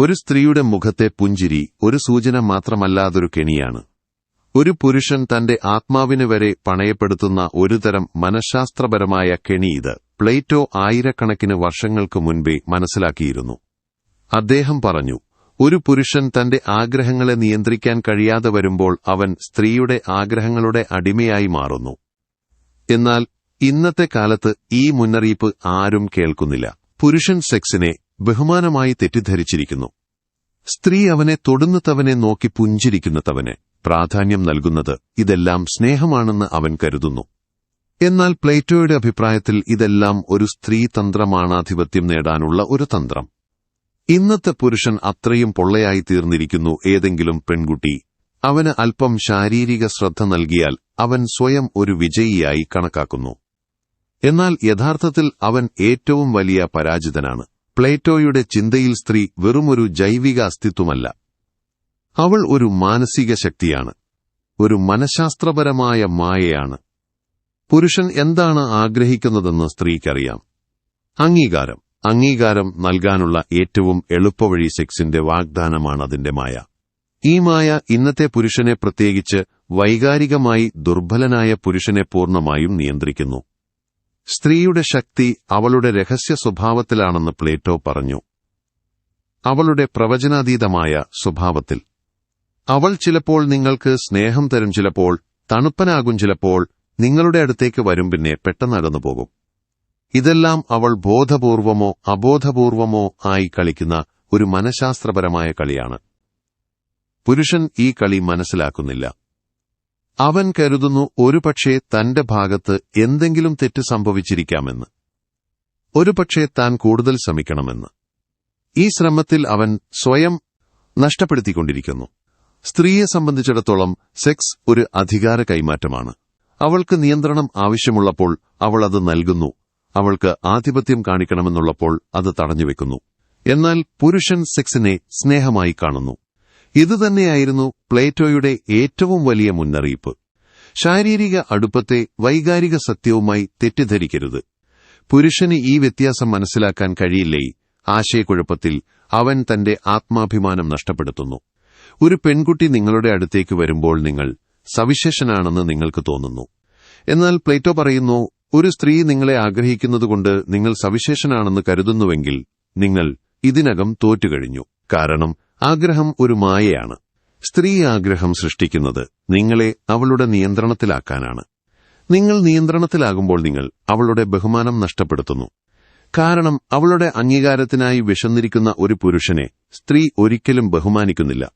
ഒരു സ്ത്രീയുടെ മുഖത്തെ പുഞ്ചിരി ഒരു സൂചന മാത്രമല്ലാതൊരു കെണിയാണ്. ഒരു പുരുഷൻ തന്റെ ആത്മാവിന് വരെ പണയപ്പെടുത്തുന്ന ഒരുതരം മനഃശാസ്ത്രപരമായ കെണി ഇത് പ്ലേറ്റോ ആയിരക്കണക്കിന് വർഷങ്ങൾക്ക് മുൻപേ മനസ്സിലാക്കിയിരുന്നു. അദ്ദേഹം പറഞ്ഞു ഒരു പുരുഷൻ തന്റെ ആഗ്രഹങ്ങളെ നിയന്ത്രിക്കാൻ കഴിയാതെ വരുമ്പോൾ അവൻ സ്ത്രീയുടെ ആഗ്രഹങ്ങളുടെ അടിമയായി മാറുന്നു. എന്നാൽ ഇന്നത്തെ കാലത്ത് ഈ മുന്നറിയിപ്പ് ആരും കേൾക്കുന്നില്ല. പുരുഷൻ സെക്സിനെ ബഹുമാനമായി തെറ്റിദ്ധരിച്ചിരിക്കുന്നു. സ്ത്രീ അവനെ തൊടുന്നതവനെ നോക്കി പുഞ്ചിരിക്കുന്നതവനെ പ്രാധാന്യം നൽകുന്നത് ഇതെല്ലാം സ്നേഹമാണെന്ന് അവൻ കരുതുന്നു. എന്നാൽ പ്ലേറ്റോയുടെ അഭിപ്രായത്തിൽ ഇതെല്ലാം ഒരു സ്ത്രീ തന്ത്രമാണാധിപത്യം നേടാനുള്ള ഒരു തന്ത്രം. ഇന്നത്തെ പുരുഷൻ അത്രയും പൊള്ളയായി തീർന്നിരിക്കുന്നു ഏതെങ്കിലും പെൺകുട്ടി. അവന് അല്പം ശാരീരിക ശ്രദ്ധ നൽകിയാൽ അവൻ സ്വയം ഒരു വിജയിയായി കണക്കാക്കുന്നു. എന്നാൽ യഥാർത്ഥത്തിൽ അവൻ ഏറ്റവും വലിയ പരാജിതനാണ്. പ്ലേറ്റോയുടെ ചിന്തയിൽ സ്ത്രീ വെറുമൊരു ജൈവിക അസ്തിത്വമല്ല. അവൾ ഒരു മാനസിക ശക്തിയാണ്. ഒരു മനഃശാസ്ത്രപരമായ മായയാണ്. പുരുഷൻ എന്താണ് ആഗ്രഹിക്കുന്നതെന്ന് സ്ത്രീക്കറിയാം. അംഗീകാരം. അംഗീകാരം നൽകാനുള്ള ഏറ്റവും എളുപ്പവഴി സെക്സിന്റെ വാഗ്ദാനമാണ് അതിന്റെ മായ. ഈ മായ ഇന്നത്തെ പുരുഷനെ പ്രത്യേകിച്ച് വൈകാരികമായി ദുർബലനായ പുരുഷനെ പൂർണമായും നിയന്ത്രിക്കുന്നു. സ്ത്രീയുടെ ശക്തി അവളുടെ രഹസ്യ സ്വഭാവത്തിലാണെന്ന് പ്ലേറ്റോ പറഞ്ഞു. അവളുടെ പ്രവചനാതീതമായ സ്വഭാവത്തിൽ. അവൾ ചിലപ്പോൾ നിങ്ങൾക്ക് സ്നേഹം തരും ചിലപ്പോൾ തണുപ്പനാകും ചിലപ്പോൾ നിങ്ങളുടെ അടുത്തേക്ക് വരും പിന്നെ പെട്ടെന്നകന്നു പോകും ഇതെല്ലാം അവൾ ബോധപൂർവമോ അബോധപൂർവമോ ആയി കളിക്കുന്ന ഒരു മനഃശാസ്ത്രപരമായ കളിയാണ്. പുരുഷൻ ഈ കളി മനസ്സിലാക്കുന്നില്ല. അവൻ കരുതുന്നു ഒരുപക്ഷേ തന്റെ ഭാഗത്ത് എന്തെങ്കിലും തെറ്റ് സംഭവിച്ചിരിക്കാമെന്ന്. ഒരുപക്ഷേ താൻ കൂടുതൽ ശ്രമിക്കണമെന്ന്. ഈ ശ്രമത്തിൽ അവൻ സ്വയം നഷ്ടപ്പെടുത്തിക്കൊണ്ടിരിക്കുന്നു. സ്ത്രീയെ സംബന്ധിച്ചിടത്തോളം സെക്സ് ഒരു അധികാര കൈമാറ്റമാണ്. അവൾക്ക് നിയന്ത്രണം ആവശ്യമുള്ളപ്പോൾ അവൾ അത് നൽകുന്നു. അവൾക്ക് ആധിപത്യം കാണിക്കണമെന്നുള്ളപ്പോൾ അത് തടഞ്ഞുവെക്കുന്നു. എന്നാൽ പുരുഷൻ സെക്സിനെ സ്നേഹമായി കാണുന്നു. ഇതുതന്നെയായിരുന്നു പ്ലേറ്റോയുടെ ഏറ്റവും വലിയ മുന്നറിയിപ്പ്. ശാരീരിക അടുപ്പത്തെ വൈകാരിക സത്യവുമായി തെറ്റിദ്ധരിക്കരുത്. പുരുഷന് ഈ വ്യത്യാസം മനസ്സിലാക്കാൻ കഴിയില്ലേ ആശയക്കുഴപ്പത്തിൽ അവൻ തന്റെ ആത്മാഭിമാനം നഷ്ടപ്പെടുത്തുന്നു. ഒരു പെൺകുട്ടി നിങ്ങളുടെ അടുത്തേക്ക് വരുമ്പോൾ നിങ്ങൾ സവിശേഷനാണെന്ന് നിങ്ങൾക്ക് തോന്നുന്നു. എന്നാൽ പ്ലേറ്റോ പറയുന്നു ഒരു സ്ത്രീ നിങ്ങളെ ആഗ്രഹിക്കുന്നതുകൊണ്ട് നിങ്ങൾ സവിശേഷനാണെന്ന് കരുതുന്നുവെങ്കിൽ നിങ്ങൾ ഇതിനകം തോറ്റുകഴിഞ്ഞു. കാരണം ആഗ്രഹം ഒരു മായയാണ്. സ്ത്രീ ആഗ്രഹം സൃഷ്ടിക്കുന്നത് നിങ്ങളെ അവളുടെ നിയന്ത്രണത്തിലാക്കാനാണ്. നിങ്ങൾ നിയന്ത്രണത്തിലാകുമ്പോൾ നിങ്ങൾ അവളുടെ ബഹുമാനം നഷ്ടപ്പെടുത്തുന്നു. കാരണം അവളുടെ അംഗീകാരത്തിനായി വിശന്നിരിക്കുന്ന ഒരു പുരുഷനെ സ്ത്രീ ഒരിക്കലും ബഹുമാനിക്കുന്നില്ല.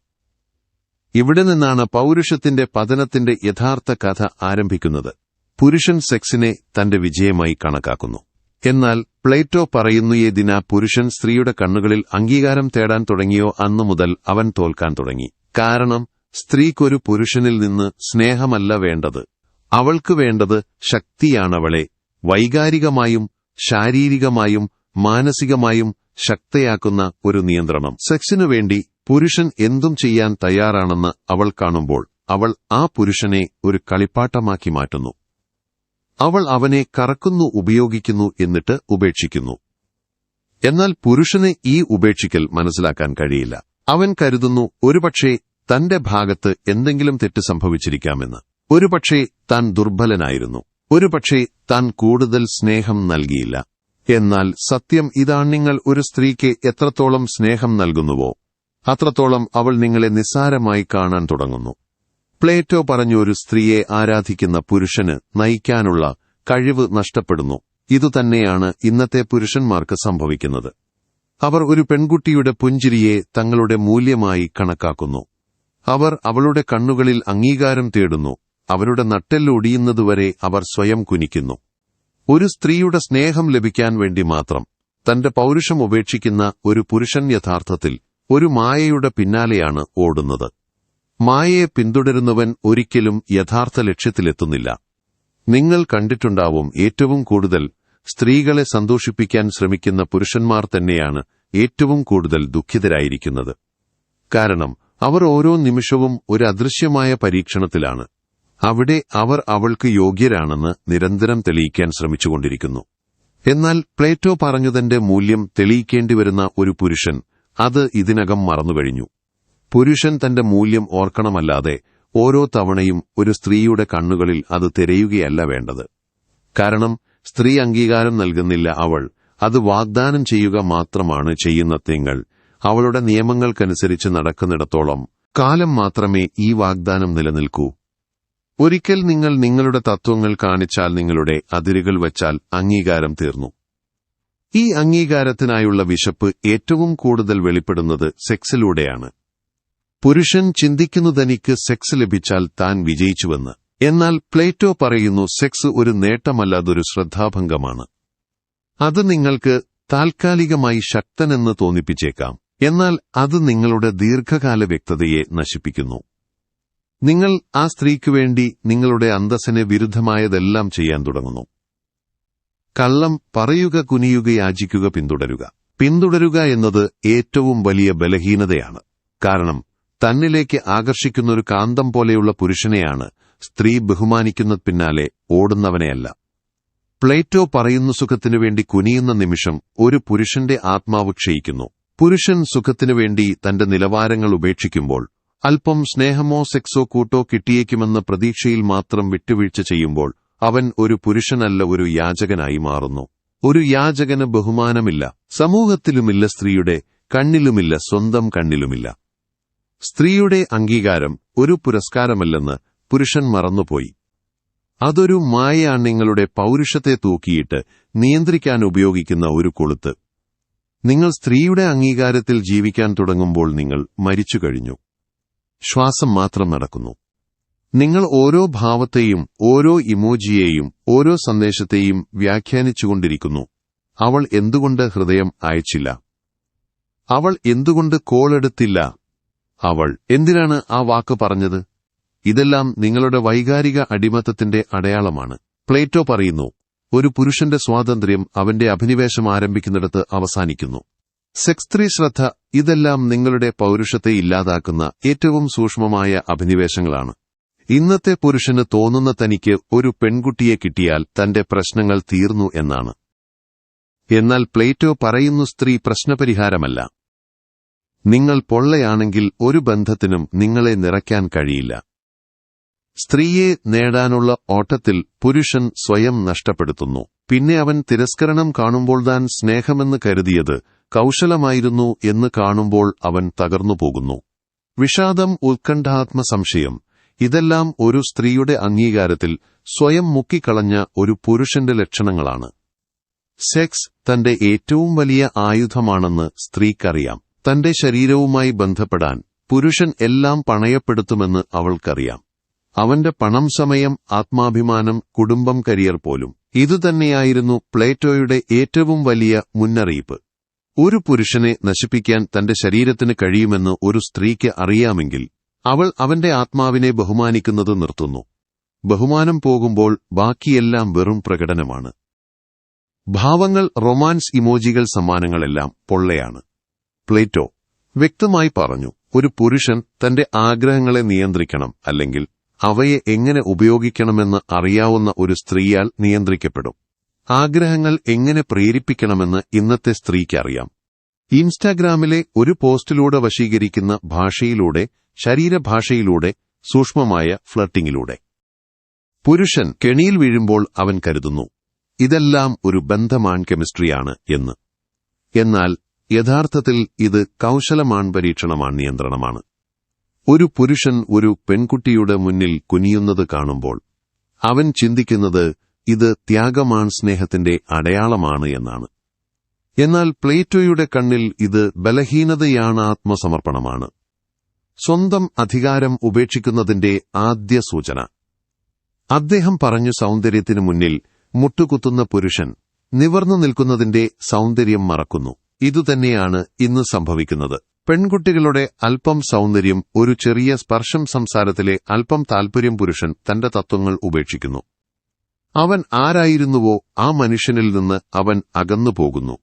ഇവിടെ നിന്നാണ് പൗരുഷത്തിന്റെ പതനത്തിന്റെ യഥാർത്ഥ കഥ ആരംഭിക്കുന്നത്. പുരുഷൻ സെക്സിനെ തന്റെ വിജയമായി കണക്കാക്കുന്നു. എന്നാൽ പ്ലേറ്റോ പറയുന്നു ഏതിന പുരുഷൻ സ്ത്രീയുടെ കണ്ണുകളിൽ അംഗീകാരം തേടാൻ തുടങ്ങിയോ അന്നു മുതൽ അവൻ തോൽക്കാൻ തുടങ്ങി. കാരണം സ്ത്രീക്കൊരു പുരുഷനിൽ നിന്ന് സ്നേഹമല്ല വേണ്ടത്. അവൾക്ക് വേണ്ടത് ശക്തിയാണവളെ. വൈകാരികമായും ശാരീരികമായും മാനസികമായും ശക്തയാക്കുന്ന ഒരു നിയന്ത്രണം. സെക്സിനു വേണ്ടി പുരുഷൻ എന്തും ചെയ്യാൻ തയ്യാറാണെന്ന് അവൾ കാണുമ്പോൾ അവൾ ആ പുരുഷനെ ഒരു കളിപ്പാട്ടമാക്കി മാറ്റുന്നു. അവൾ അവനെ കറക്കുന്നു ഉപയോഗിക്കുന്നു എന്നിട്ട് ഉപേക്ഷിക്കുന്നു. എന്നാൽ പുരുഷന് ഈ ഉപേക്ഷിക്കൽ മനസ്സിലാക്കാൻ കഴിയില്ല. അവൻ കരുതുന്നു ഒരുപക്ഷെ തന്റെ ഭാഗത്ത് എന്തെങ്കിലും തെറ്റ് സംഭവിച്ചിരിക്കാമെന്ന്. ഒരുപക്ഷെ താൻ ദുർബലനായിരുന്നു. ഒരുപക്ഷെ താൻ കൂടുതൽ സ്നേഹം നൽകിയില്ല. എന്നാൽ സത്യം ഇതാണ് നിങ്ങൾ ഒരു സ്ത്രീക്ക് എത്രത്തോളം സ്നേഹം നൽകുന്നുവോ അത്രത്തോളം അവൾ നിങ്ങളെ നിസ്സാരമായി കാണാൻ തുടങ്ങുന്നു. പ്ലേറ്റോ പറഞ്ഞു ഒരു സ്ത്രീയെ ആരാധിക്കുന്ന പുരുഷന് നയിക്കാനുള്ള കഴിവ് നഷ്ടപ്പെടുന്നു. ഇതുതന്നെയാണ് ഇന്നത്തെ പുരുഷന്മാർക്ക് സംഭവിക്കുന്നത്. അവർ ഒരു പെൺകുട്ടിയുടെ പുഞ്ചിരിയെ തങ്ങളുടെ മൂല്യമായി കണക്കാക്കുന്നു. അവർ അവളുടെ കണ്ണുകളിൽ അംഗീകാരം തേടുന്നു. അവരുടെ നട്ടെല്ലൊടിയുന്നതുവരെ അവർ സ്വയം കുനിക്കുന്നു. ഒരു സ്ത്രീയുടെ സ്നേഹം ലഭിക്കാൻ വേണ്ടി മാത്രം തന്റെ പൗരുഷം ഉപേക്ഷിക്കുന്ന ഒരു പുരുഷൻ യഥാർത്ഥത്തിൽ ഒരു മായയുടെ പിന്നാലെയാണ് ഓടുന്നത്. മായയെ പിന്തുടരുന്നവൻ ഒരിക്കലും യഥാർത്ഥ ലക്ഷ്യത്തിലെത്തുന്നില്ല. നിങ്ങൾ കണ്ടിട്ടുണ്ടാവും ഏറ്റവും കൂടുതൽ സ്ത്രീകളെ സന്തോഷിപ്പിക്കാൻ ശ്രമിക്കുന്ന പുരുഷന്മാർ തന്നെയാണ് ഏറ്റവും കൂടുതൽ ദുഃഖിതരായിരിക്കുന്നത്. കാരണം അവർ ഓരോ നിമിഷവും ഒരു അദൃശ്യമായ പരീക്ഷണത്തിലാണ്. അവിടെ അവർ അവൾക്ക് യോഗ്യരാണെന്ന് നിരന്തരം തെളിയിക്കാൻ ശ്രമിച്ചുകൊണ്ടിരിക്കുന്നു. എന്നാൽ പ്ലേറ്റോ പറഞ്ഞതിന്റെ മൂല്യം തെളിയിക്കേണ്ടിവരുന്ന ഒരു പുരുഷൻ അത് ഇതിനകം മറന്നുകഴിഞ്ഞു. പുരുഷൻ തന്റെ മൂല്യം ഓർക്കണമല്ലാതെ ഓരോ തവണയും ഒരു സ്ത്രീയുടെ കണ്ണുകളിൽ അത് തിരയുകയല്ല വേണ്ടത്. കാരണം സ്ത്രീ അംഗീകാരം നൽകുന്നില്ല അവൾ. അത് വാഗ്ദാനം ചെയ്യുക മാത്രമാണ് ചെയ്യുന്ന തിങ്കൾ അവളുടെ നിയമങ്ങൾക്കനുസരിച്ച് നടക്കുന്നിടത്തോളം കാലം മാത്രമേ ഈ വാഗ്ദാനം നിലനിൽക്കൂ. ഒരിക്കൽ നിങ്ങൾ നിങ്ങളുടെ തത്വങ്ങൾ കാണിച്ചാൽ നിങ്ങളുടെ അതിരുകൾ വച്ചാൽ അംഗീകാരം തീർന്നു. ഈ അംഗീകാരത്തിനായുള്ള വിശപ്പ് ഏറ്റവും കൂടുതൽ വെളിപ്പെടുന്നത് സെക്സിലൂടെയാണ്. പുരുഷൻ ചിന്തിക്കുന്നതെനിക്ക് സെക്സ് ലഭിച്ചാൽ താൻ വിജയിച്ചുവെന്ന്. എന്നാൽ പ്ലേറ്റോ പറയുന്നു സെക്സ് ഒരു നേട്ടമല്ലാതൊരു ശ്രദ്ധാഭംഗമാണ്. അത് നിങ്ങൾക്ക് താൽക്കാലികമായി ശക്തനെന്ന് തോന്നിപ്പിച്ചേക്കാം. എന്നാൽ അത് നിങ്ങളുടെ ദീർഘകാല വ്യക്തതയെ നശിപ്പിക്കുന്നു. നിങ്ങൾ ആ സ്ത്രീക്കു വേണ്ടി നിങ്ങളുടെ അന്തസ്സിന് വിരുദ്ധമായതെല്ലാം ചെയ്യാൻ തുടങ്ങുന്നു. കള്ളം പറയുക കുനിയുക യാചിക്കുക പിന്തുടരുക. പിന്തുടരുക എന്നത് ഏറ്റവും വലിയ ബലഹീനതയാണ്. കാരണം തന്നിലേക്ക് ആകർഷിക്കുന്ന ഒരു കാന്തം പോലെയുള്ള പുരുഷനെയാണ് സ്ത്രീ ബഹുമാനിക്കുന്ന പിന്നാലെ ഓടുന്നവനെയല്ല. പ്ലേറ്റോ പറയുന്ന സുഖത്തിനു വേണ്ടി കുനിയുന്ന നിമിഷം ഒരു പുരുഷന്റെ ആത്മാവ് ക്ഷയിക്കുന്നു. പുരുഷൻ സുഖത്തിനു വേണ്ടി തന്റെ നിലവാരങ്ങൾ ഉപേക്ഷിക്കുമ്പോൾ അല്പം സ്നേഹമോ സെക്സോ കൂട്ടോ കിട്ടിയേക്കുമെന്ന പ്രതീക്ഷയിൽ മാത്രം വിട്ടുവീഴ്ച ചെയ്യുമ്പോൾ അവൻ ഒരു പുരുഷനല്ല ഒരു യാചകനായി മാറുന്നു. ഒരു യാചകന് ബഹുമാനമില്ല. സമൂഹത്തിലുമില്ല സ്ത്രീയുടെ കണ്ണിലുമില്ല സ്വന്തം കണ്ണിലുമില്ല. സ്ത്രീയുടെ അംഗീകാരം ഒരു പുരസ്കാരമല്ലെന്ന് പുരുഷൻ മറന്നുപോയി. അതൊരു മായയാണ് നിങ്ങളുടെ പൗരുഷത്തെ തൂക്കിയിട്ട് നിയന്ത്രിക്കാൻ ഉപയോഗിക്കുന്ന ഒരു കൊളുത്ത്. നിങ്ങൾ സ്ത്രീയുടെ അംഗീകാരത്തിൽ ജീവിക്കാൻ തുടങ്ങുമ്പോൾ നിങ്ങൾ മരിച്ചു കഴിഞ്ഞു. ശ്വാസം മാത്രം നടക്കുന്നു. നിങ്ങൾ ഓരോ ഭാവത്തെയും ഓരോ ഇമോജിയെയും ഓരോ സന്ദേശത്തെയും വ്യാഖ്യാനിച്ചുകൊണ്ടിരിക്കുന്നു. അവൾ എന്തുകൊണ്ട് ഹൃദയം അയച്ചില്ല? അവൾ എന്തുകൊണ്ട് കോളെടുത്തില്ല അവൾ എന്തിനാണ് ആ വാക്ക് പറഞ്ഞത്? ഇതെല്ലാം നിങ്ങളുടെ വൈകാരിക അടിമത്തത്തിന്റെ അടയാളമാണ്. പ്ലേറ്റോ പറയുന്നു ഒരു പുരുഷന്റെ സ്വാതന്ത്ര്യം അവന്റെ അഭിനിവേശം ആരംഭിക്കുന്നിടത്ത് അവസാനിക്കുന്നു. സെക്സ് സ്ത്രീ ശ്രദ്ധ ഇതെല്ലാം നിങ്ങളുടെ പൗരുഷത്തെ ഇല്ലാതാക്കുന്ന ഏറ്റവും സൂക്ഷ്മമായ അഭിനിവേശങ്ങളാണ്. ഇന്നത്തെ പുരുഷന് തോന്നുന്ന തനിക്ക് ഒരു പെൺകുട്ടിയെ കിട്ടിയാൽ തന്റെ പ്രശ്നങ്ങൾ തീർന്നു എന്നാണ്. എന്നാൽ പ്ലേറ്റോ പറയുന്നു സ്ത്രീ പ്രശ്നപരിഹാരമല്ല. നിങ്ങൾ പൊള്ളയാണെങ്കിൽ ഒരു ബന്ധത്തിനും നിങ്ങളെ നിറയ്ക്കാൻ കഴിയില്ല. സ്ത്രീയെ നേടാനുള്ള ഓട്ടത്തിൽ പുരുഷൻ സ്വയം നഷ്ടപ്പെടുത്തുന്നു. പിന്നെ അവൻ തിരസ്കരണം കാണുമ്പോൾ താൻ സ്നേഹമെന്ന് കരുതിയത് കൗശലമായിരുന്നു എന്ന് കാണുമ്പോൾ അവൻ തകർന്നുപോകുന്നു വിഷാദം ഉത്കണ്ഠാത്മ സംശയം ഇതെല്ലാം ഒരു സ്ത്രീയുടെ അംഗീകാരത്തിൽ സ്വയം മുക്കിക്കളഞ്ഞ ഒരു പുരുഷന്റെ ലക്ഷണങ്ങളാണ്. സെക്സ് തന്റെ ഏറ്റവും വലിയ ആയുധമാണെന്ന് സ്ത്രീക്കറിയാം. തന്റെ ശരീരവുമായി ബന്ധപ്പെടാൻ പുരുഷൻ എല്ലാം പണയപ്പെടുത്തുമെന്ന് അവൾക്കറിയാം. അവന്റെ പണം സമയം ആത്മാഭിമാനം കുടുംബം കരിയർ പോലും. ഇതുതന്നെയായിരുന്നു പ്ലേറ്റോയുടെ ഏറ്റവും വലിയ മുന്നറിയിപ്പ്. ഒരു പുരുഷനെ നശിപ്പിക്കാൻ തന്റെ ശരീരത്തിന് കഴിയുമെന്ന് ഒരു സ്ത്രീക്ക് അറിയാമെങ്കിൽ അവൾ അവന്റെ ആത്മാവിനെ ബഹുമാനിക്കുന്നത് നിർത്തുന്നു. ബഹുമാനം പോകുമ്പോൾ ബാക്കിയെല്ലാം വെറും പ്രകടനമാണ്. ഭാവങ്ങൾ റൊമാൻസ് ഇമോജികൾ സമ്മാനങ്ങളെല്ലാം പൊള്ളയാണ്. പ്ലേറ്റോ വ്യക്തമായി പറഞ്ഞു ഒരു പുരുഷൻ തന്റെ ആഗ്രഹങ്ങളെ നിയന്ത്രിക്കണം അല്ലെങ്കിൽ അവയെ എങ്ങനെ ഉപയോഗിക്കണമെന്ന് അറിയാവുന്ന ഒരു സ്ത്രീയാൽ നിയന്ത്രിക്കപ്പെടും. ആഗ്രഹങ്ങൾ എങ്ങനെ പ്രേരിപ്പിക്കണമെന്ന് ഇന്നത്തെ സ്ത്രീക്കറിയാം ഇൻസ്റ്റാഗ്രാമിലെ ഒരു പോസ്റ്റിലൂടെ വശീകരിക്കുന്ന ഭാഷയിലൂടെ ശരീരഭാഷയിലൂടെ സൂക്ഷ്മമായ ഫ്ലർട്ടിങ്ങിലൂടെ പുരുഷൻ കെണിയിൽ വീഴുമ്പോൾ അവൻ കരുതുന്നു ഇതെല്ലാം ഒരു ബന്ധമാൺ കെമിസ്ട്രിയാണ് എന്ന്. എന്നാൽ യഥാർത്ഥത്തിൽ ഇത് കൗശലമാൺ പരീക്ഷണമാൺ നിയന്ത്രണമാണ്. ഒരു പുരുഷൻ ഒരു പെൺകുട്ടിയുടെ മുന്നിൽ കുനിയുന്നത് കാണുമ്പോൾ അവൻ ചിന്തിക്കുന്നത് ഇത് ത്യാഗമാൺ സ്നേഹത്തിന്റെ അടയാളമാണ് എന്നാണ്. എന്നാൽ പ്ലേറ്റോയുടെ കണ്ണിൽ ഇത് ബലഹീനതയാണ് ആത്മസമർപ്പണമാണ്. സ്വന്തം അധികാരം ഉപേക്ഷിക്കുന്നതിന്റെ ആദ്യ സൂചന. അദ്ദേഹം പറഞ്ഞു സൗന്ദര്യത്തിനു മുന്നിൽ മുട്ടുകുത്തുന്ന പുരുഷൻ നിവർന്നു നിൽക്കുന്നതിന്റെ സൗന്ദര്യം മറക്കുന്നു. ഇതുതന്നെയാണ് ഇന്ന് സംഭവിക്കുന്നത്. പെൺകുട്ടികളുടെ അല്പം സൗന്ദര്യം ഒരു ചെറിയ സ്പർശം സംസാരത്തിലെ അല്പം താൽപര്യം പുരുഷൻ തന്റെ തത്വങ്ങൾ ഉപേക്ഷിക്കുന്നു. അവൻ ആരായിരുന്നുവോ ആ മനുഷ്യനിൽ നിന്ന് അവൻ അകന്നുപോകുന്നു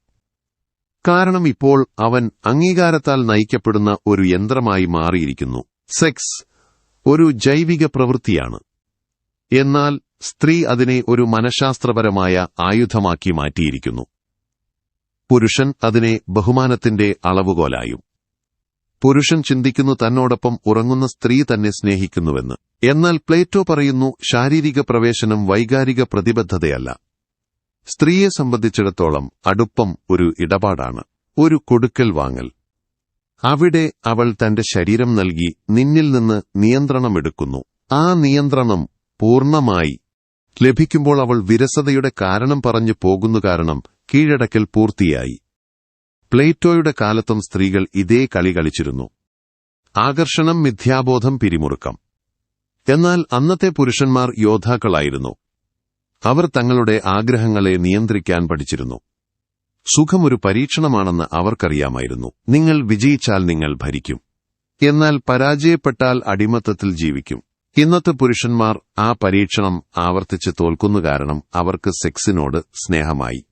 കാരണം ഇപ്പോൾ അവൻ അംഗീകാരത്താൽ നയിക്കപ്പെടുന്ന ഒരു യന്ത്രമായി മാറിയിരിക്കുന്നു. സെക്സ് ഒരു ജൈവിക പ്രവൃത്തിയാണ്. എന്നാൽ സ്ത്രീ അതിനെ ഒരു മനഃശാസ്ത്രപരമായ ആയുധമാക്കി മാറ്റിയിരിക്കുന്നു. പുരുഷൻ അതിനെ ബഹുമാനത്തിന്റെ അളവുകോലായും. പുരുഷൻ ചിന്തിക്കുന്നു തന്നോടൊപ്പം ഉറങ്ങുന്ന സ്ത്രീ തന്നെ സ്നേഹിക്കുന്നുവെന്ന്. എന്നാൽ പ്ലേറ്റോ പറയുന്നു ശാരീരിക പ്രവേശനം വൈകാരിക പ്രതിബദ്ധതയല്ല. സ്ത്രീയെ സംബന്ധിച്ചിടത്തോളം അടുപ്പം ഒരു ഇടപാടാണ്. ഒരു കൊടുക്കൽ വാങ്ങൽ. അവിടെ അവൾ തന്റെ ശരീരം നൽകി നിന്നിൽ നിന്ന് നിയന്ത്രണമെടുക്കുന്നു. ആ നിയന്ത്രണം പൂർണമായി ലഭിക്കുമ്പോൾ അവൾ വിരസതയുടെ കാരണം പറഞ്ഞു പോകുന്നു കാരണം കീഴടക്കൽ പൂർത്തിയായി. പ്ലേറ്റോയുടെ കാലത്തും സ്ത്രീകൾ ഇതേ കളി കളിച്ചിരുന്നു. ആകർഷണം മിഥ്യാബോധം പിരിമുറുക്കം. എന്നാൽ അന്നത്തെ പുരുഷന്മാർ യോദ്ധാക്കളായിരുന്നു. അവർ തങ്ങളുടെ ആഗ്രഹങ്ങളെ നിയന്ത്രിക്കാൻ പഠിച്ചിരുന്നു. സുഖമൊരു പരീക്ഷണമാണെന്ന് അവർക്കറിയാമായിരുന്നു. നിങ്ങൾ വിജയിച്ചാൽ നിങ്ങൾ ഭരിക്കും. എന്നാൽ പരാജയപ്പെട്ടാൽ അടിമത്തത്തിൽ ജീവിക്കും. ഇന്നത്തെ പുരുഷന്മാർ ആ പരീക്ഷണം ആവർത്തിച്ച് തോൽക്കുന്നു കാരണം അവർക്ക് സെക്സിനോട് സ്നേഹമായി.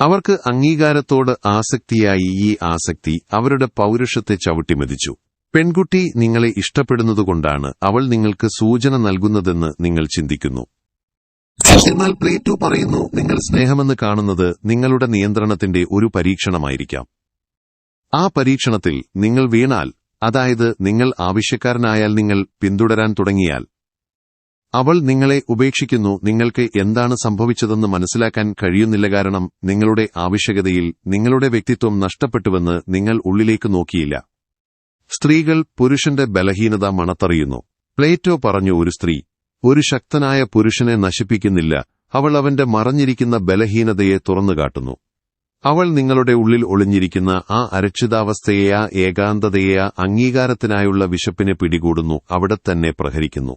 അവർക്ക് അംഗീകാരത്തോട് ആസക്തിയായി ഈ ആസക്തി അവരുടെ പൗരുഷത്തെ ചവിട്ടിമതിച്ചു. പെൺകുട്ടി നിങ്ങളെ ഇഷ്ടപ്പെടുന്നതുകൊണ്ടാണ് അവൾ നിങ്ങൾക്ക് സൂചന നൽകുന്നതെന്ന് നിങ്ങൾ ചിന്തിക്കുന്നു. എന്നാൽ പ്ലേറ്റു പറയുന്നു നിങ്ങൾ സ്നേഹമെന്ന് കാണുന്നത് നിങ്ങളുടെ നിയന്ത്രണത്തിന്റെ ഒരു പരീക്ഷണമായിരിക്കാം. ആ പരീക്ഷണത്തിൽ നിങ്ങൾ വീണാൽ അതായത് നിങ്ങൾ ആവശ്യക്കാരനായാൽ നിങ്ങൾ പിന്തുടരാൻ തുടങ്ങിയാൽ അവൾ നിങ്ങളെ ഉപേക്ഷിക്കുന്നു. നിങ്ങൾക്ക് എന്താണ് സംഭവിച്ചതെന്ന് മനസ്സിലാക്കാൻ കഴിയുന്നില്ല. കാരണം നിങ്ങളുടെ ആവശ്യകതയിൽ നിങ്ങളുടെ വ്യക്തിത്വം നഷ്ടപ്പെട്ടുവെന്ന് നിങ്ങൾ ഉള്ളിലേക്ക് നോക്കിയില്ല. സ്ത്രീകൾ പുരുഷന്റെ ബലഹീനത മണത്തറിയുന്നു. പ്ലേറ്റോ പറഞ്ഞു ഒരു സ്ത്രീ ഒരു ശക്തനായ പുരുഷനെ നശിപ്പിക്കുന്നില്ല. അവൾ അവന്റെ മറഞ്ഞിരിക്കുന്ന ബലഹീനതയെ തുറന്നുകാട്ടുന്നു. അവൾ നിങ്ങളുടെ ഉള്ളിൽ ഒളിഞ്ഞിരിക്കുന്ന ആ അരക്ഷിതാവസ്ഥയെയാ ഏകാന്തതയെയാ അംഗീകാരത്തിനായുള്ള വിശപ്പിനെ പിടികൂടുന്നു. അവിടെ തന്നെ പ്രഹരിക്കുന്നു.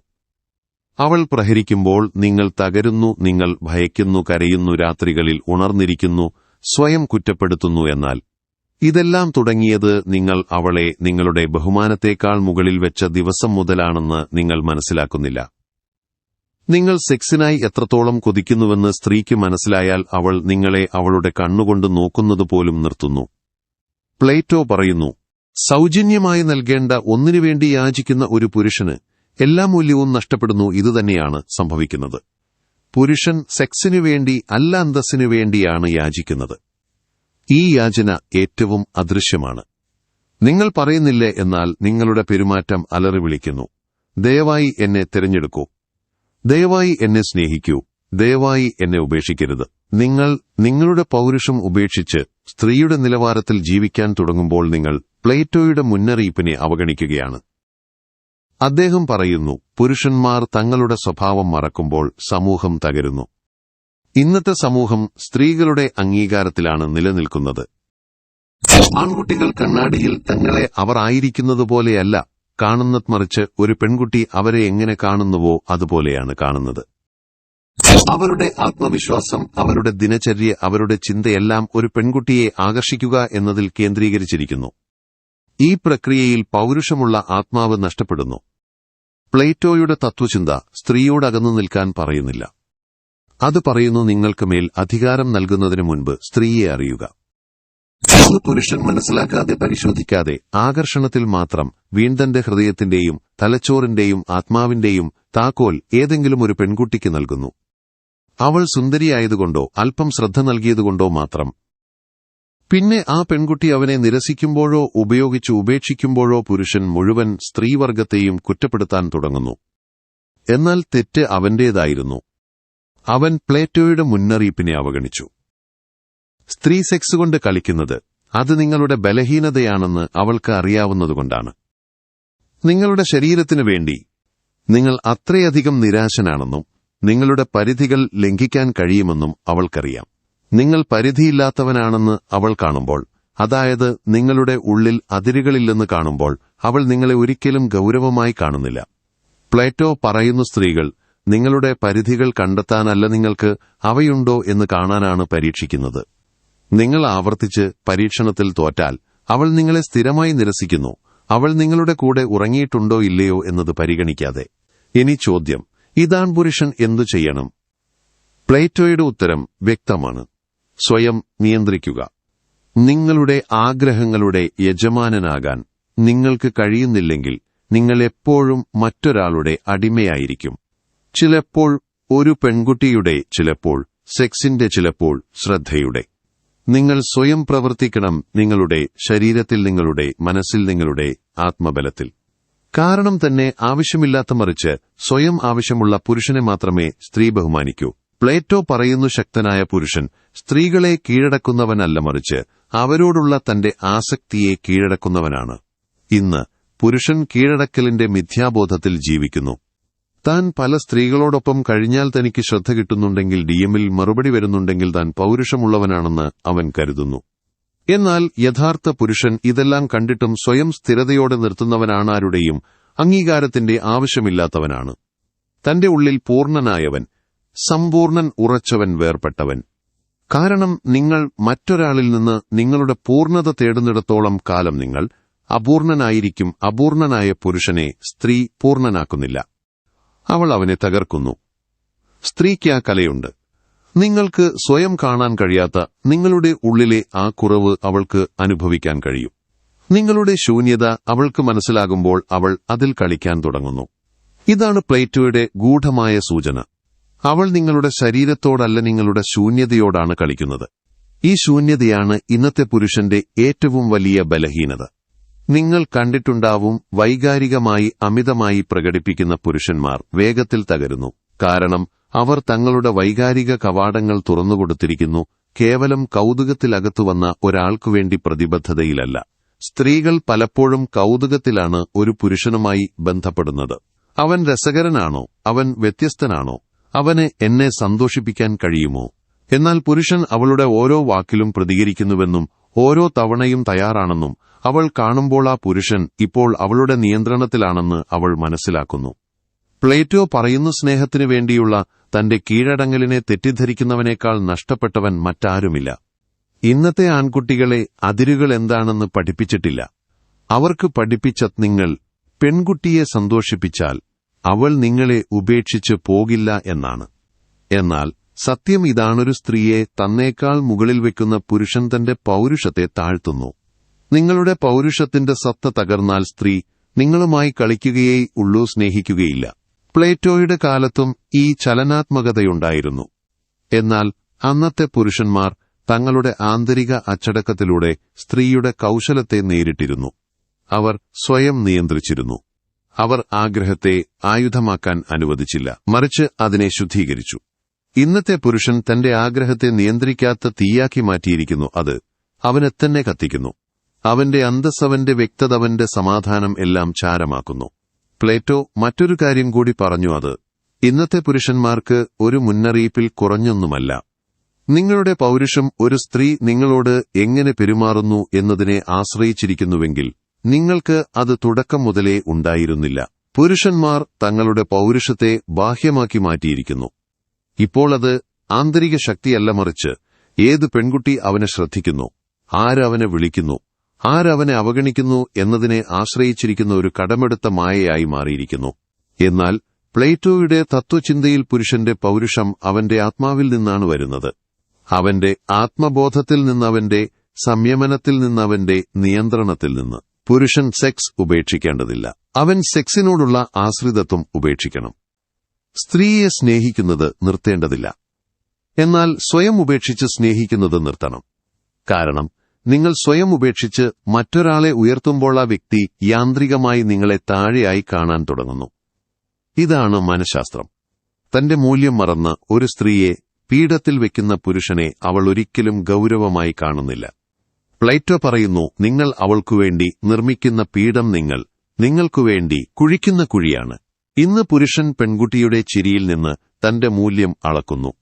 അവൾ പ്രഹരിക്കുമ്പോൾ നിങ്ങൾ തകരുന്നു നിങ്ങൾ ഭയക്കുന്നു കരയുന്നു രാത്രികളിൽ ഉണർന്നിരിക്കുന്നു സ്വയം കുറ്റപ്പെടുത്തുന്നു എന്നാൽ. ഇതെല്ലാം തുടങ്ങിയത് നിങ്ങൾ അവളെ നിങ്ങളുടെ ബഹുമാനത്തേക്കാൾ മുകളിൽ വെച്ച ദിവസം മുതലാണെന്ന് നിങ്ങൾ മനസ്സിലാക്കുന്നില്ല. നിങ്ങൾ സെക്സിനായി എത്രത്തോളം കൊതിക്കുന്നുവെന്ന് സ്ത്രീക്ക് മനസ്സിലായാൽ അവൾ നിങ്ങളെ അവളുടെ കണ്ണുകൊണ്ട് നോക്കുന്നതുപോലും നിർത്തുന്നു. പ്ലേറ്റോ പറയുന്നു സൗജന്യമായി നൽകേണ്ട ഒന്നിനുവേണ്ടി യാചിക്കുന്ന ഒരു പുരുഷന് എല്ലാ മൂല്യവും നഷ്ടപ്പെടുന്നു ഇതുതന്നെയാണ് സംഭവിക്കുന്നത്. പുരുഷൻ സെക്സിനു വേണ്ടി അല്ല അന്തസ്സിനു വേണ്ടിയാണ് യാചിക്കുന്നത്. ഈ യാചന ഏറ്റവും അദൃശ്യമാണ്. നിങ്ങൾ പറയുന്നില്ലേ എന്നാൽ നിങ്ങളുടെ പെരുമാറ്റം അലറി വിളിക്കുന്നു. ദയവായി എന്നെ തിരഞ്ഞെടുക്കൂ. ദയവായി എന്നെ സ്നേഹിക്കൂ. ദയവായി എന്നെ ഉപേക്ഷിക്കരുത്. നിങ്ങൾ നിങ്ങളുടെ പൗരുഷം ഉപേക്ഷിച്ച് സ്ത്രീയുടെ നിലവാരത്തിൽ ജീവിക്കാൻ തുടങ്ങുമ്പോൾ നിങ്ങൾ പ്ലേറ്റോയുടെ മുന്നറിയിപ്പിനെ അവഗണിക്കുകയാണ്. അദ്ദേഹം പറയുന്നു പുരുഷന്മാർ തങ്ങളുടെ സ്വഭാവം മറക്കുമ്പോൾ സമൂഹം തകരുന്നു. ഇന്നത്തെ സമൂഹം സ്ത്രീകളുടെ അംഗീകാരത്തിലാണ് നിലനിൽക്കുന്നത്. ആൺകുട്ടികൾ കണ്ണാടിയിൽ തങ്ങളെ അവർ ആയിരിക്കുന്നതുപോലെയല്ല കാണുന്നത് മറിച്ച് ഒരു പെൺകുട്ടി അവരെ എങ്ങനെ കാണുന്നുവോ അതുപോലെയാണ് കാണുന്നത്. അവരുടെ ആത്മവിശ്വാസം അവരുടെ ദിനചര്യ അവരുടെ ചിന്തയെല്ലാം ഒരു പെൺകുട്ടിയെ ആകർഷിക്കുക എന്നതിൽ കേന്ദ്രീകരിച്ചിരിക്കുന്നു. ഈ പ്രക്രിയയിൽ പൗരുഷമുള്ള ആത്മാവ് നഷ്ടപ്പെടുന്നു. പ്ലേറ്റോയുടെ തത്വചിന്ത സ്ത്രീയോട് അകന്നു നിൽക്കാൻ പറയുന്നില്ല. അത് പറയുന്നു നിങ്ങൾക്ക് മേൽ അധികാരം നൽകുന്നതിന് മുൻപ് സ്ത്രീയെ അറിയുക. പുരുഷൻ മനസ്സിലാക്കാതെ പരിശോധിക്കാതെ ആകർഷണത്തിൽ മാത്രം വീണ്ടന്റെ ഹൃദയത്തിന്റെയും തലച്ചോറിന്റെയും ആത്മാവിന്റെയും താക്കോൽ ഏതെങ്കിലും ഒരു പെൺകുട്ടിക്ക് നൽകുന്നു. അവൾ സുന്ദരിയായതുകൊണ്ടോ അല്പം ശ്രദ്ധ നൽകിയതുകൊണ്ടോ മാത്രം പിന്നെ ആ പെൺകുട്ടി അവനെ നിരസിക്കുമ്പോഴോ ഉപയോഗിച്ച് ഉപേക്ഷിക്കുമ്പോഴോ പുരുഷൻ മുഴുവൻ സ്ത്രീവർഗത്തെയും കുറ്റപ്പെടുത്താൻ തുടങ്ങുന്നു. എന്നാൽ തെറ്റ് അവന്റേതായിരുന്നു. അവൻ പ്ലേറ്റോയുടെ മുന്നറിയിപ്പിനെ അവഗണിച്ചു. സ്ത്രീ സെക്സ് കൊണ്ട് കളിക്കുന്നത് അത് നിങ്ങളുടെ ബലഹീനതയാണെന്ന് അവൾക്ക് അറിയാവുന്നതുകൊണ്ടാണ്. നിങ്ങളുടെ ശരീരത്തിനു വേണ്ടി നിങ്ങൾ അത്രയധികം നിരാശനാണെന്നും നിങ്ങളുടെ പരിധികൾ ലംഘിക്കാൻ കഴിയുമെന്നും അവൾക്കറിയാം. നിങ്ങൾ പരിധിയില്ലാത്തവനാണെന്ന് അവൾ കാണുമ്പോൾ അതായത് നിങ്ങളുടെ ഉള്ളിൽ അതിരുകളില്ലെന്ന് കാണുമ്പോൾ അവൾ നിങ്ങളെ ഒരിക്കലും ഗൗരവമായി കാണുന്നില്ല. പ്ലേറ്റോ പറയുന്നു സ്ത്രീകൾ നിങ്ങളുടെ പരിധികൾ കണ്ടെത്താനല്ല നിങ്ങൾക്ക് അവയുണ്ടോ എന്ന് കാണാനാണ് പരീക്ഷിക്കുന്നത്. നിങ്ങൾ ആവർത്തിച്ച് പരീക്ഷണത്തിൽ തോറ്റാൽ അവൾ നിങ്ങളെ സ്ഥിരമായി നിരസിക്കുന്നു. അവൾ നിങ്ങളുടെ കൂടെ ഉറങ്ങിയിട്ടുണ്ടോ ഇല്ലയോ എന്നത് പരിഗണിക്കാതെ. ഇനി ചോദ്യം ഇതാൺ പുരുഷൻ എന്തു ചെയ്യണം? പ്ലേറ്റോയുടെ ഉത്തരം വ്യക്തമാണ്. സ്വയം നിയന്ത്രിക്കുക. നിങ്ങളുടെ ആഗ്രഹങ്ങളുടെ യജമാനനാകാൻ നിങ്ങൾക്ക് കഴിയുന്നില്ലെങ്കിൽ നിങ്ങൾ എപ്പോഴും മറ്റൊരാളുടെ അടിമയായിരിക്കും. ചിലപ്പോൾ ഒരു പെൺകുട്ടിയുടെ ചിലപ്പോൾ സെക്സിന്റെ ചിലപ്പോൾ ശ്രദ്ധയുടെ. നിങ്ങൾ സ്വയം പ്രവർത്തിക്കണം നിങ്ങളുടെ ശരീരത്തിൽ നിങ്ങളുടെ മനസ്സിൽ നിങ്ങളുടെ ആത്മബലത്തിൽ. കാരണം തന്നെ ആവശ്യമില്ലാത്ത മറിച്ച് സ്വയം ആവശ്യമുള്ള പുരുഷനെ മാത്രമേ സ്ത്രീ ബഹുമാനിക്കൂ. പ്ലേറ്റോ പറയുന്നു ശക്തനായ പുരുഷൻ സ്ത്രീകളെ കീഴടക്കുന്നവനല്ല മറിച്ച് അവരോടുള്ള തന്റെ ആസക്തിയെ കീഴടക്കുന്നവനാണ്. ഇന്ന് പുരുഷൻ കീഴടക്കലിന്റെ മിഥ്യാബോധത്തിൽ ജീവിക്കുന്നു. താൻ പല സ്ത്രീകളോടൊപ്പം കഴിഞ്ഞാൽ തനിക്ക് ശ്രദ്ധ കിട്ടുന്നുണ്ടെങ്കിൽ ഡിഎമ്മിൽ മറുപടി വരുന്നുണ്ടെങ്കിൽ താൻ പൗരുഷമുള്ളവനാണെന്ന് അവൻ കരുതുന്നു. എന്നാൽ യഥാർത്ഥ പുരുഷൻ ഇതെല്ലാം കണ്ടിട്ടും സ്വയം സ്ഥിരതയോടെ നിർത്തുന്നവനാണാരുടെയും അംഗീകാരത്തിന്റെ ആവശ്യമില്ലാത്തവനാണ്. തന്റെ ഉള്ളിൽ പൂർണനായവൻ സമ്പൂർണൻ ഉറച്ചവൻ വേർപെട്ടവൻ കാരണം നിങ്ങൾ മറ്റൊരാളിൽ നിന്ന് നിങ്ങളുടെ പൂർണത തേടുന്നിടത്തോളം കാലം നിങ്ങൾ അപൂർണനായിരിക്കും അപൂർണനായ പുരുഷനെ സ്ത്രീ പൂർണനാക്കുന്നില്ല. അവൾ അവനെ തകർക്കുന്നു. സ്ത്രീക്ക് ആ കലയുണ്ട്. നിങ്ങൾക്ക് സ്വയം കാണാൻ കഴിയാത്ത നിങ്ങളുടെ ഉള്ളിലെ ആ കുറവ് അവൾക്ക് അനുഭവിക്കാൻ കഴിയും. നിങ്ങളുടെ ശൂന്യത അവൾക്ക് മനസ്സിലാകുമ്പോൾ അവൾ അതിൽ കളിക്കാൻ തുടങ്ങുന്നു. ഇതാണ് പ്ലേറ്റോയുടെ ഗൂഢമായ സൂചന. അവൾ നിങ്ങളുടെ ശരീരത്തോടല്ല നിങ്ങളുടെ ശൂന്യതയോടാണ് കളിക്കുന്നത്. ഈ ശൂന്യതയാണ് ഇന്നത്തെ പുരുഷന്റെ ഏറ്റവും വലിയ ബലഹീനത. നിങ്ങൾ കണ്ടിട്ടുണ്ടാവും വൈകാരികമായി അമിതമായി പ്രകടിപ്പിക്കുന്ന പുരുഷന്മാർ വേഗത്തിൽ തകരുന്നു. കാരണം അവർ തങ്ങളുടെ വൈകാരിക കവാടങ്ങൾ തുറന്നുകൊടുത്തിരിക്കുന്നു കേവലം കൗതുകത്തിലകത്തു വന്ന ഒരാൾക്കു വേണ്ടി പ്രതിബദ്ധതയിലല്ല. സ്ത്രീകൾ പലപ്പോഴും കൗതുകത്തിലാണ് ഒരു പുരുഷനുമായി ബന്ധപ്പെടുന്നത്. അവൻ രസകരനാണോ? അവൻ വ്യത്യസ്തനാണോ? അവന് എന്നെ സന്തോഷിപ്പിക്കാൻ കഴിയുമോ? എന്നാൽ പുരുഷൻ അവളുടെ ഓരോ വാക്കിലും പ്രതികരിക്കുന്നുവെന്നും ഓരോ തവണയും തയ്യാറാണെന്നും അവൾ കാണുമ്പോൾ ആ പുരുഷൻ ഇപ്പോൾ അവളുടെ നിയന്ത്രണത്തിലാണെന്ന് അവൾ മനസ്സിലാക്കുന്നു. പ്ലേറ്റോ പറയുന്ന സ്നേഹത്തിനു വേണ്ടിയുള്ള തന്റെ കീഴടങ്ങലിനെ തെറ്റിദ്ധരിക്കുന്നവനേക്കാൾ നഷ്ടപ്പെട്ടവൻ മറ്റാരുമില്ല. ഇന്നത്തെ ആൺകുട്ടികളെ അതിരുകൾ എന്താണെന്ന് പഠിപ്പിച്ചിട്ടില്ല. അവർക്ക് പഠിപ്പിച്ച നിങ്ങൾ പെൺകുട്ടിയെ സന്തോഷിപ്പിച്ചാൽ അവൾ നിങ്ങളെ ഉപേക്ഷിച്ച് പോകില്ല എന്നാണ്. എന്നാൽ സത്യം ഇതാണൊരു സ്ത്രീയെ തന്നേക്കാൾ മുകളിൽ വെക്കുന്ന പുരുഷൻ തന്റെ പൗരുഷത്തെ താഴ്ത്തുന്നു. നിങ്ങളുടെ പൗരുഷത്തിന്റെ സത്ത തകർന്നാൽ സ്ത്രീ നിങ്ങളുമായി കളിക്കുകയേ ഉള്ളൂ സ്നേഹിക്കുകയില്ല. പ്ലേറ്റോയുടെ കാലത്തും ഈ ചലനാത്മകതയുണ്ടായിരുന്നു. എന്നാൽ അന്നത്തെ പുരുഷന്മാർ തങ്ങളുടെ ആന്തരിക അച്ചടക്കത്തിലൂടെ സ്ത്രീയുടെ കൗശലത്തെ നേരിട്ടിരുന്നു. അവർ സ്വയം നിയന്ത്രിച്ചിരുന്നു. അവർ ആഗ്രഹത്തെ ആയുധമാക്കാൻ അനുവദിച്ചില്ല. മറിച്ച് അതിനെ ശുദ്ധീകരിച്ചു. ഇന്നത്തെ പുരുഷൻ തന്റെ ആഗ്രഹത്തെ നിയന്ത്രിക്കാത്ത തീയാക്കി മാറ്റിയിരിക്കുന്നു. അത് അവനെ തന്നെ കത്തിക്കുന്നു. അവന്റെ അന്തസ്സവന്റെ വ്യക്തതവന്റെ സമാധാനം എല്ലാം ചാരമാക്കുന്നു. പ്ലേറ്റോ മറ്റൊരു കാര്യം കൂടി പറഞ്ഞു. അത് ഇന്നത്തെ പുരുഷന്മാർക്ക് ഒരു മുന്നറിയിപ്പിൽ കുറഞ്ഞൊന്നുമല്ല. നിങ്ങളുടെ പൗരുഷം ഒരു സ്ത്രീ നിങ്ങളോട് എങ്ങനെ പെരുമാറുന്നു എന്നതിനെ ആശ്രയിച്ചിരിക്കുന്നുവെങ്കിൽ നിങ്ങൾക്ക് അത് തുടക്കം മുതലേ ഉണ്ടായിരുന്നില്ല. പുരുഷന്മാർ തങ്ങളുടെ പൗരുഷത്തെ ബാഹ്യമാക്കി മാറ്റിയിരിക്കുന്നു. ഇപ്പോൾ അത് ആന്തരിക ശക്തിയല്ല മറിച്ച് ഏത് പെൺകുട്ടി അവനെ ശ്രദ്ധിക്കുന്നു ആരവനെ വിളിക്കുന്നു ആരവനെ അവഗണിക്കുന്നു എന്നതിനെ ആശ്രയിച്ചിരിക്കുന്ന ഒരു കടമെടുത്ത മായയായി മാറിയിരിക്കുന്നു. എന്നാൽ പ്ലേറ്റോയുടെ തത്വചിന്തയിൽ പുരുഷന്റെ പൗരുഷം അവന്റെ ആത്മാവിൽ നിന്നാണ് വരുന്നത്. അവന്റെ ആത്മബോധത്തിൽ നിന്നവന്റെ സംയമനത്തിൽ നിന്നവന്റെ നിയന്ത്രണത്തിൽ നിന്ന്. പുരുഷൻ സെക്സ് ഉപേക്ഷിക്കേണ്ടതില്ല. അവൻ സെക്സിനോടുള്ള ആശ്രിതത്വം ഉപേക്ഷിക്കണം. സ്ത്രീയെ സ്നേഹിക്കുന്നത് നിർത്തേണ്ടതില്ല. എന്നാൽ സ്വയം ഉപേക്ഷിച്ച് സ്നേഹിക്കുന്നത് നിർത്തണം. കാരണം നിങ്ങൾ സ്വയം ഉപേക്ഷിച്ച് മറ്റൊരാളെ ഉയർത്തുമ്പോൾ ആ വ്യക്തി യാന്ത്രികമായി നിങ്ങളെ താഴെയായി കാണാൻ തുടങ്ങുന്നു. ഇതാണ് മനഃശാസ്ത്രം. തന്റെ മൂല്യം മറന്ന് ഒരു സ്ത്രീയെ പീഠത്തിൽ വെക്കുന്ന പുരുഷനെ അവൾ ഒരിക്കലും ഗൌരവമായി കാണുന്നില്ല. പ്ലേറ്റോ പറയുന്നു നിങ്ങൾ അവൾക്കുവേണ്ടി നിർമ്മിക്കുന്ന പീഠം നിങ്ങൾ നിങ്ങൾക്കുവേണ്ടി കുഴിക്കുന്ന കുഴിയാണ്. ഇന്ന് പുരുഷൻ പെൺകുട്ടിയുടെ ചിരിയിൽ നിന്ന് തന്റെ മൂല്യം അളക്കുന്നു.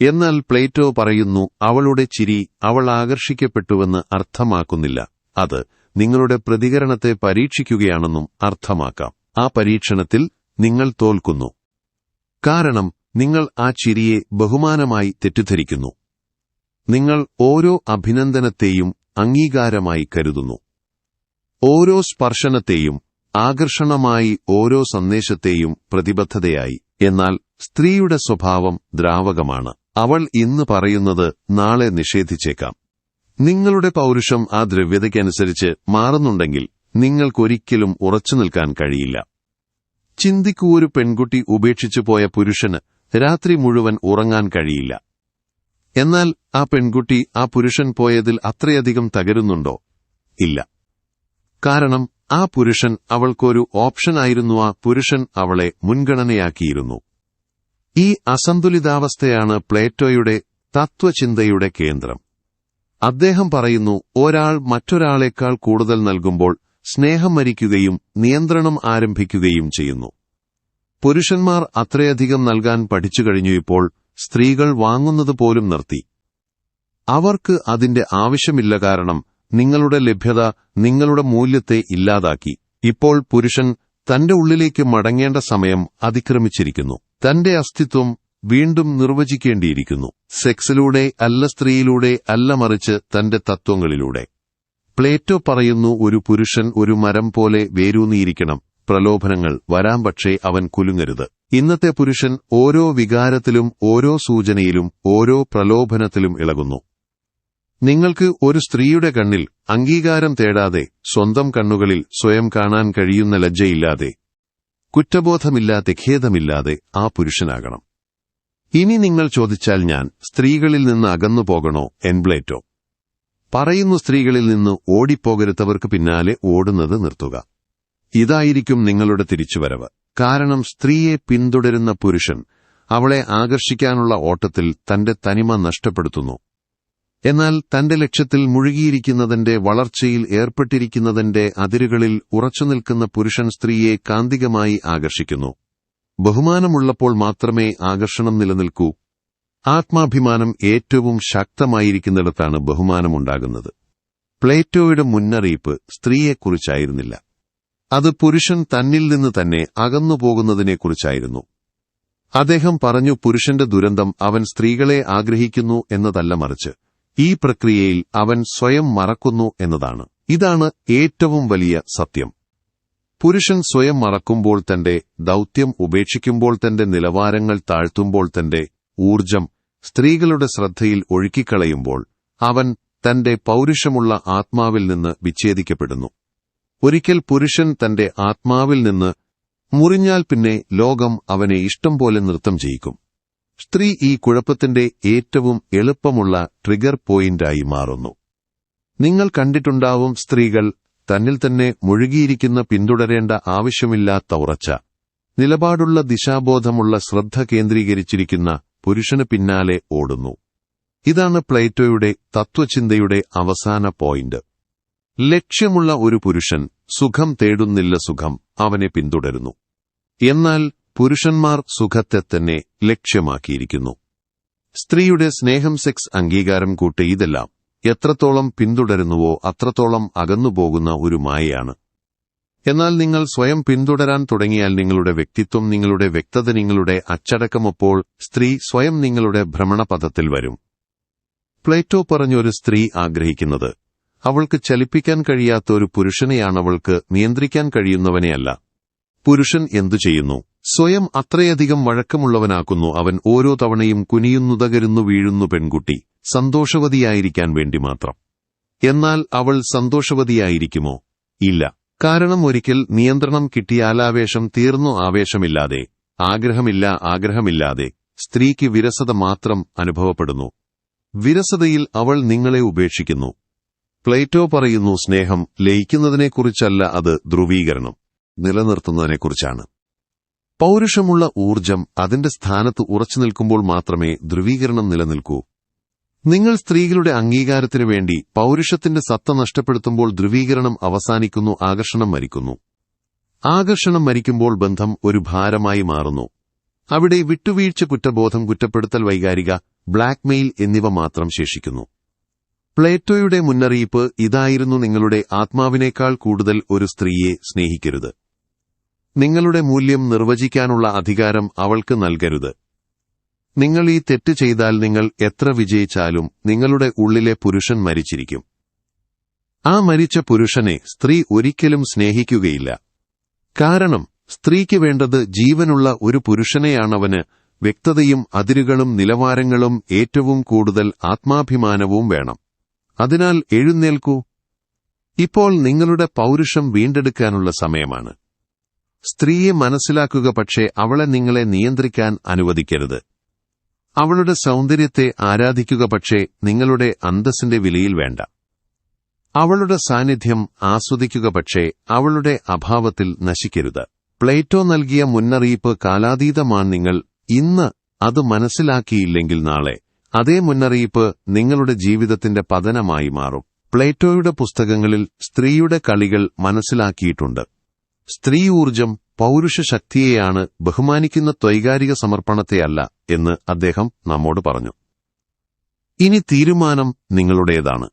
എന്നാൽ പ്ലേറ്റോ പറയുന്നു അവളുടെ ചിരി അവൾ ആകർഷിക്കപ്പെട്ടുവെന്ന് അർത്ഥമാക്കുന്നില്ല. അത് നിങ്ങളുടെ പ്രതികരണത്തെ പരീക്ഷിക്കുകയാണെന്നും അർത്ഥമാക്കാം. ആ പരീക്ഷണത്തിൽ നിങ്ങൾ തോൽക്കുന്നു. കാരണം നിങ്ങൾ ആ ചിരിയെ ബഹുമാനമായി തെറ്റിദ്ധരിക്കുന്നു. നിങ്ങൾ ഓരോ അഭിനന്ദനത്തെയും അംഗീകാരമായി കരുതുന്നു. ഓരോ സ്പർശനത്തെയും ആകർഷണമായി ഓരോ സന്ദേശത്തെയും പ്രതിബദ്ധതയായി. എന്നാൽ സ്ത്രീയുടെ സ്വഭാവം ദ്രാവകമാണ്. അവൾ ഇന്ന് പറയുന്നത് നാളെ നിഷേധിച്ചേക്കാം. നിങ്ങളുടെ പൗരുഷം ആ ദ്രവ്യതയ്ക്കനുസരിച്ച് മാറുന്നുണ്ടെങ്കിൽ നിങ്ങൾക്കൊരിക്കലും ഉറച്ചു നിൽക്കാൻ കഴിയില്ല. ചിന്തിക്കൂ ഒരു പെൺകുട്ടി ഉപേക്ഷിച്ചു പോയ പുരുഷന് രാത്രി മുഴുവൻ ഉറങ്ങാൻ കഴിയില്ല. എന്നാൽ ആ പെൺകുട്ടി ആ പുരുഷൻ പോയതിൽ അത്രയധികം തകരുന്നുണ്ടോ? ഇല്ല. കാരണം ആ പുരുഷൻ അവൾക്കൊരു ഓപ്ഷനായിരുന്നു ആ പുരുഷൻ അവളെ മുൻഗണനയാക്കിയിരുന്നു. ഈ അസന്തുലിതാവസ്ഥയാണ് പ്ലേറ്റോയുടെ തത്വചിന്തയുടെ കേന്ദ്രം. അദ്ദേഹം പറയുന്നു ഒരാൾ മറ്റൊരാളെക്കാൾ കൂടുതൽ നൽകുമ്പോൾ സ്നേഹം മരിക്കുകയും നിയന്ത്രണം ആരംഭിക്കുകയും ചെയ്യുന്നു. പുരുഷന്മാർ അത്രയധികം നൽകാൻ പഠിച്ചു കഴിഞ്ഞു ഇപ്പോൾ സ്ത്രീകൾ വാങ്ങുന്നത് പോലും നിർത്തി. അവർക്ക് അതിന്റെ ആവശ്യമില്ല കാരണം നിങ്ങളുടെ ലഭ്യത നിങ്ങളുടെ മൂല്യത്തെ ഇല്ലാതാക്കി. ഇപ്പോൾ പുരുഷൻ തന്റെ ഉള്ളിലേക്ക് മടങ്ങേണ്ട സമയം അതിക്രമിച്ചിരിക്കുന്നു. തന്റെ അസ്തിത്വം വീണ്ടും നിർവചിക്കേണ്ടിയിരിക്കുന്നു. സെക്സിലൂടെ അല്ല സ്ത്രീയിലൂടെ അല്ല മറിച്ച് തന്റെ തത്വങ്ങളിലൂടെ. പ്ലേറ്റോ പറയുന്നു ഒരു പുരുഷൻ ഒരു മരം പോലെ വേരൂന്നിയിരിക്കണം. പ്രലോഭനങ്ങൾ വരാം പക്ഷേ അവൻ കുലുങ്ങരുത്. ഇന്നത്തെ പുരുഷൻ ഓരോ വികാരത്തിലും ഓരോ സൂചനയിലും ഓരോ പ്രലോഭനത്തിലും ഇളകുന്നു. നിങ്ങൾക്ക് ഒരു സ്ത്രീയുടെ കണ്ണിൽ അംഗീകാരം തേടാതെ സ്വന്തം കണ്ണുകളിൽ സ്വയം കാണാൻ കഴിയുന്ന ലജ്ജയില്ലാതെ കുറ്റബോധമില്ലാതെ ഖേദമില്ലാതെ ആ പുരുഷനാകണം. ഇനി നിങ്ങൾ ചോദിച്ചാൽ ഞാൻ സ്ത്രീകളിൽ നിന്ന് അകന്നു പോകണോ എൻബ്ലേറ്റോ പറയുന്നു സ്ത്രീകളിൽ നിന്ന് ഓടിപ്പോകരുത്തവർക്ക് പിന്നാലെ ഓടുന്നത് നിർത്തുക. ഇതായിരിക്കും നിങ്ങളുടെ തിരിച്ചുവരവ്. കാരണം സ്ത്രീയെ പിന്തുടരുന്ന പുരുഷൻ അവളെ ആകർഷിക്കാനുള്ള ഓട്ടത്തിൽ തന്റെ തനിമ നഷ്ടപ്പെടുത്തുന്നു. എന്നാൽ തന്റെ ലക്ഷ്യത്തിൽ മുഴുകിയിരിക്കുന്നതിന്റെ വളർച്ചയിൽ ഏർപ്പെട്ടിരിക്കുന്നതിന്റെ അതിരുകളിൽ ഉറച്ചുനിൽക്കുന്ന പുരുഷൻ സ്ത്രീയെ കാന്തികമായി ആകർഷിക്കുന്നു. ബഹുമാനമുള്ളപ്പോൾ മാത്രമേ ആകർഷണം നിലനിൽക്കൂ. ആത്മാഭിമാനം ഏറ്റവും ശക്തമായിരിക്കുന്നിടത്താണ് ബഹുമാനമുണ്ടാകുന്നത്. പ്ലേറ്റോയുടെ മുന്നറിയിപ്പ് സ്ത്രീയെക്കുറിച്ചായിരുന്നില്ല. അത് പുരുഷൻ തന്നിൽ നിന്ന് തന്നെ അകന്നുപോകുന്നതിനെക്കുറിച്ചായിരുന്നു. അദ്ദേഹം പറഞ്ഞു പുരുഷന്റെ ദുരന്തം അവൻ സ്ത്രീകളെ ആഗ്രഹിക്കുന്നു എന്നതല്ല മറിച്ച് ഈ പ്രക്രിയയിൽ അവൻ സ്വയം മറക്കുന്നു എന്നതാണ്. ഇതാണ് ഏറ്റവും വലിയ സത്യം. പുരുഷൻ സ്വയം മറക്കുമ്പോൾ തന്റെ ദൌത്യം ഉപേക്ഷിക്കുമ്പോൾ തന്റെ നിലവാരങ്ങൾ താഴ്ത്തുമ്പോൾ തന്റെ ഊർജം സ്ത്രീകളുടെ ശ്രദ്ധയിൽ ഒഴുക്കിക്കളയുമ്പോൾ അവൻ തന്റെ പൗരുഷമുള്ള ആത്മാവിൽ നിന്ന് വിച്ഛേദിക്കപ്പെടുന്നു. ഒരിക്കൽ പുരുഷൻ തന്റെ ആത്മാവിൽ നിന്ന് മുറിഞ്ഞാൽ പിന്നെ ലോകം അവനെ ഇഷ്ടം പോലെ നൃത്തം ചെയ്യിക്കും. സ്ത്രീ ഈ കുഴപ്പത്തിന്റെ ഏറ്റവും എളുപ്പമുള്ള ട്രിഗർ പോയിന്റായി മാറുന്നു. നിങ്ങൾ കണ്ടിട്ടുണ്ടാവും സ്ത്രീകൾ തന്നിൽ തന്നെ മുഴുകിയിരിക്കുന്ന പിന്തുടരേണ്ട ആവശ്യമില്ലാത്ത ഉറച്ച നിലപാടുള്ള ദിശാബോധമുള്ള ശ്രദ്ധ കേന്ദ്രീകരിച്ചിരിക്കുന്ന പുരുഷന് പിന്നാലെ ഓടുന്നു. ഇതാണ് പ്ലേറ്റോയുടെ തത്വചിന്തയുടെ അവസാന പോയിന്റ്. ലക്ഷ്യമുള്ള ഒരു പുരുഷൻ സുഖം തേടുന്നില്ല സുഖം അവനെ പിന്തുടരുന്നു. എന്നാൽ പുരുഷന്മാർ സുഖത്തെ തന്നെ ലക്ഷ്യമാക്കിയിരിക്കുന്നു. സ്ത്രീയുടെ സ്നേഹം സെക്സ് അംഗീകാരം കൂട്ടി ഇതെല്ലാം എത്രത്തോളം പിന്തുടരുന്നുവോ അത്രത്തോളം അകന്നുപോകുന്ന ഒരു മായയാണ്. എന്നാൽ നിങ്ങൾ സ്വയം പിന്തുടരാൻ തുടങ്ങിയാൽ നിങ്ങളുടെ വ്യക്തിത്വം നിങ്ങളുടെ വ്യക്തത നിങ്ങളുടെ അച്ചടക്കമപ്പോൾ സ്ത്രീ സ്വയം നിങ്ങളുടെ ഭ്രമണപഥത്തിൽ വരും. പ്ലേറ്റോ പറഞ്ഞൊരു സ്ത്രീ ആഗ്രഹിക്കുന്നത് അവൾക്ക് ചലിപ്പിക്കാൻ കഴിയാത്ത ഒരു പുരുഷനെയാണ് അവൾക്ക് നിയന്ത്രിക്കാൻ കഴിയുന്നവനെയല്ല. പുരുഷൻ എന്തു ചെയ്യുന്നു? സ്വയം അത്രയധികം വഴക്കമുള്ളവനാക്കുന്നു. അവൻ ഓരോ തവണയും കുനിയുന്നുതകരുന്നു വീഴുന്നു പെൺകുട്ടി. സന്തോഷവതിയായിരിക്കാൻ വേണ്ടി മാത്രം. എന്നാൽ അവൾ സന്തോഷവതിയായിരിക്കുമോ? ഇല്ല. കാരണം ഒരിക്കൽ നിയന്ത്രണം കിട്ടിയാലാവേശം തീർന്നു ആവേശമില്ലാതെ. ആഗ്രഹമില്ല ആഗ്രഹമില്ലാതെ. സ്ത്രീക്ക് വിരസത മാത്രം അനുഭവപ്പെടുന്നു. വിരസതയിൽ അവൾ നിങ്ങളെ ഉപേക്ഷിക്കുന്നു. പ്ലേറ്റോ പറയുന്നു സ്നേഹം ലയിക്കുന്നതിനെക്കുറിച്ചല്ല അത് ധ്രുവീകരണം. നിലനിർത്തുന്നതിനെക്കുറിച്ചാണ്. പൗരുഷമുള്ള ഊർജം അതിന്റെ സ്ഥാനത്ത് ഉറച്ചു നിൽക്കുമ്പോൾ മാത്രമേ ധ്രുവീകരണം നിലനിൽക്കൂ. നിങ്ങൾ സ്ത്രീകളുടെ അംഗീകാരത്തിനു വേണ്ടി പൗരുഷത്തിന്റെ സത്ത നഷ്ടപ്പെടുത്തുമ്പോൾ ധ്രുവീകരണം അവസാനിക്കുന്നു ആകർഷണം മരിക്കുന്നു. ആകർഷണം മരിക്കുമ്പോൾ ബന്ധം ഒരു ഭാരമായി മാറുന്നു. അവിടെ വിട്ടുവീഴ്ച കുറ്റബോധം കുറ്റപ്പെടുത്തൽ വൈകാരിക ബ്ലാക്ക്മെയിൽ എന്നിവ മാത്രം ശേഷിക്കുന്നു. പ്ലേറ്റോയുടെ മുന്നറിയിപ്പ് ഇതായിരുന്നു നിങ്ങളുടെ ആത്മാവിനേക്കാൾ കൂടുതൽ ഒരു സ്ത്രീയെ സ്നേഹിക്കരുത്. നിങ്ങളുടെ മൂല്യം നിർവചിക്കാനുള്ള അധികാരം അവൾക്ക് നൽകരുത്. നിങ്ങൾ ഈ തെറ്റ് ചെയ്താൽ നിങ്ങൾ എത്ര വിജയിച്ചാലും നിങ്ങളുടെ ഉള്ളിലെ പുരുഷൻ മരിച്ചിരിക്കും. ആ മരിച്ച പുരുഷനെ സ്ത്രീ ഒരിക്കലും സ്നേഹിക്കുകയില്ല. കാരണം സ്ത്രീക്ക് വേണ്ടത് ജീവനുള്ള ഒരു പുരുഷനെയാണവന് വ്യക്തതയും അതിരുകളും നിലവാരങ്ങളും ഏറ്റവും കൂടുതൽ ആത്മാഭിമാനവും വേണം. അതിനാൽ എഴുന്നേൽക്കൂ. ഇപ്പോൾ നിങ്ങളുടെ പൗരുഷം വീണ്ടെടുക്കാനുള്ള സമയമാണ്. സ്ത്രീയെ മനസ്സിലാക്കുക പക്ഷേ അവളെ നിങ്ങളെ നിയന്ത്രിക്കാൻ അനുവദിക്കരുത്. അവളുടെ സൗന്ദര്യത്തെ ആരാധിക്കുക പക്ഷേ നിങ്ങളുടെ അന്തസ്സിന്റെ വിലയിൽ വേണ്ട. അവളുടെ സാന്നിധ്യം ആസ്വദിക്കുക പക്ഷേ അവളുടെ അഭാവത്തിൽ നശിക്കരുത്. പ്ലേറ്റോ നൽകിയ മുന്നറിയിപ്പ് കാലാതീതമാണ് നിങ്ങൾ ഇന്ന് അത് മനസ്സിലാക്കിയില്ലെങ്കിൽ നാളെ. അതേ മുന്നറിയിപ്പ് നിങ്ങളുടെ ജീവിതത്തിന്റെ പതനമായി മാറും. പ്ലേറ്റോയുടെ പുസ്തകങ്ങളിൽ സ്ത്രീയുടെ കളികൾ മനസ്സിലാക്കിയിട്ടുണ്ട്. സ്ത്രീ ഊർജം പൗരുഷ ശക്തിയെയാണ് ബഹുമാനിക്കുന്ന ത്വൈകാരിക സമർപ്പണത്തെയല്ല എന്ന് അദ്ദേഹം നമ്മോട് പറഞ്ഞു. ഇനി തീരുമാനം നിങ്ങളുടേതാണ്.